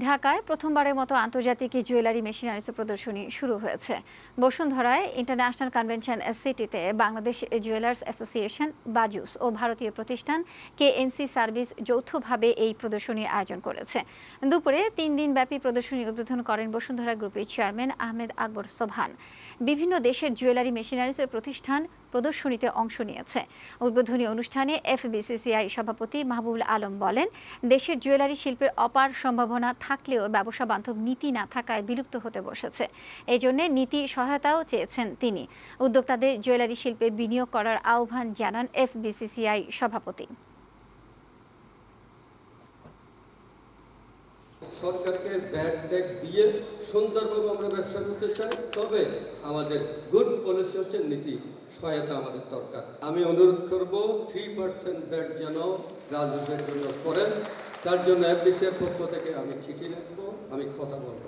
ঢাকায় প্রথমবারের মতো আন্তর্জাতিক জুয়েলারি মেশিনারিজ প্রদর্শনী শুরু হয়েছে। বসুন্ধরায় ইন্টারন্যাশনাল কনভেনশন সিটিতে বাংলাদেশ জুয়েলার্স অ্যাসোসিয়েশন, বাজুস ও ভারতীয় প্রতিষ্ঠান কেএনসি সার্ভিস যৌথভাবে এই প্রদর্শনী আয়োজন করেছে। দুপুরে তিন দিনব্যাপী প্রদর্শনী উদ্বোধন করেন বসুন্ধরা গ্রুপের চেয়ারম্যান আহমেদ আকবর সোভান বিভিন্ন দেশের জুয়েলারি মেশিনারিজ প্রতিষ্ঠান প্রদর্শনীতে অংশ নিয়েছে। উদ্বোধনী অনুষ্ঠানে এফবিসিসিআই সভাপতি মাহবুবুল আলম বলেন, দেশের জুয়েলারি শিল্পের অপার সম্ভাবনা থাকলেও ব্যবসা বান্ধব নীতি না থাকায় বিলুপ্ত হতে বসেছে। এই জন্য নীতি সহায়তাও চেয়েছেন তিনি। উদ্যোক্তাদের জুয়েলারি শিল্পে বিনিয়োগ করার আহ্বান জানান এফবিসিসিআই সভাপতি। সরকারকে ব্যাড ট্যাক্স দিয়ে সুন্দরভাবে আমরা ব্যবসা করতে চাই, তবে আমাদের গুড পলিসি হচ্ছে নীতি, সহায়তা আমাদের দরকার। আমি অনুরোধ করব থ্রি পার্সেন্ট ব্যাড যেন রাজনীতির জন্য করেন, তার জন্য এফবিসির পক্ষ থেকে আমি চিঠি লিখব, আমি কথা বলব।